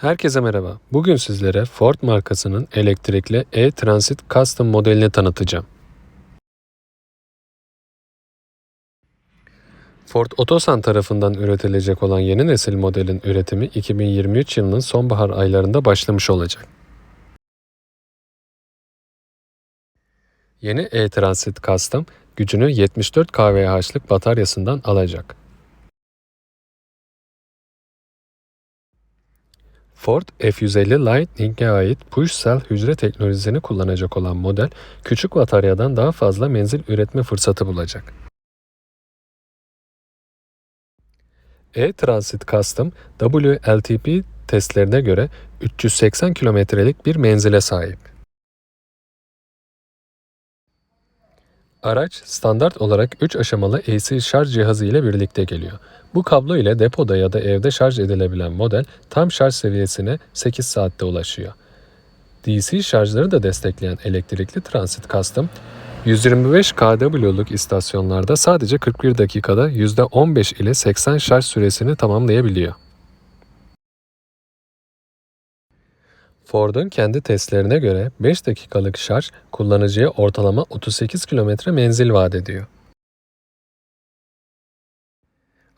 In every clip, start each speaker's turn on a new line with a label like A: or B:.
A: Herkese merhaba. Bugün sizlere Ford markasının elektrikli e-Transit Custom modelini tanıtacağım. Ford Otosan tarafından üretilecek olan yeni nesil modelin üretimi 2023 yılının sonbahar aylarında başlamış olacak. Yeni e-Transit Custom gücünü 74 kWh'lık bataryasından alacak. Ford F-150 Lightning'e ait push cell hücre teknolojisini kullanacak olan model, küçük bataryadan daha fazla menzil üretme fırsatı bulacak. E-Transit Custom, WLTP testlerine göre 380 kilometrelik bir menzile sahip. Araç standart olarak 3 aşamalı AC şarj cihazı ile birlikte geliyor. Bu kablo ile depoda ya da evde şarj edilebilen model tam şarj seviyesine 8 saatte ulaşıyor. DC şarjları da destekleyen elektrikli Transit Custom, 125 kW'luk istasyonlarda sadece 41 dakikada %15 ile 80 şarj süresini tamamlayabiliyor. Ford'un kendi testlerine göre 5 dakikalık şarj kullanıcıya ortalama 38 kilometre menzil vaat ediyor.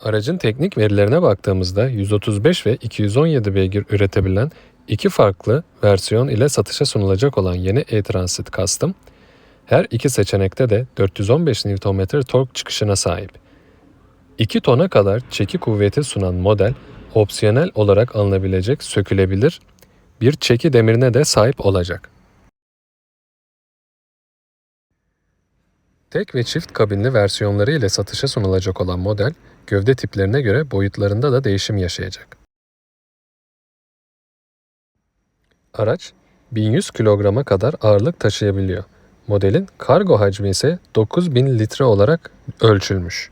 A: Aracın teknik verilerine baktığımızda 135 ve 217 beygir üretebilen iki farklı versiyon ile satışa sunulacak olan yeni e-Transit Custom, her iki seçenekte de 415 Nm tork çıkışına sahip. 2 tona kadar çeki kuvveti sunan model, opsiyonel olarak alınabilecek sökülebilir bir çeki demirine de sahip olacak. Tek ve çift kabinli versiyonları ile satışa sunulacak olan model, gövde tiplerine göre boyutlarında da değişim yaşayacak. Araç 1100 kilograma kadar ağırlık taşıyabiliyor. Modelin kargo hacmi ise 9000 litre olarak ölçülmüş.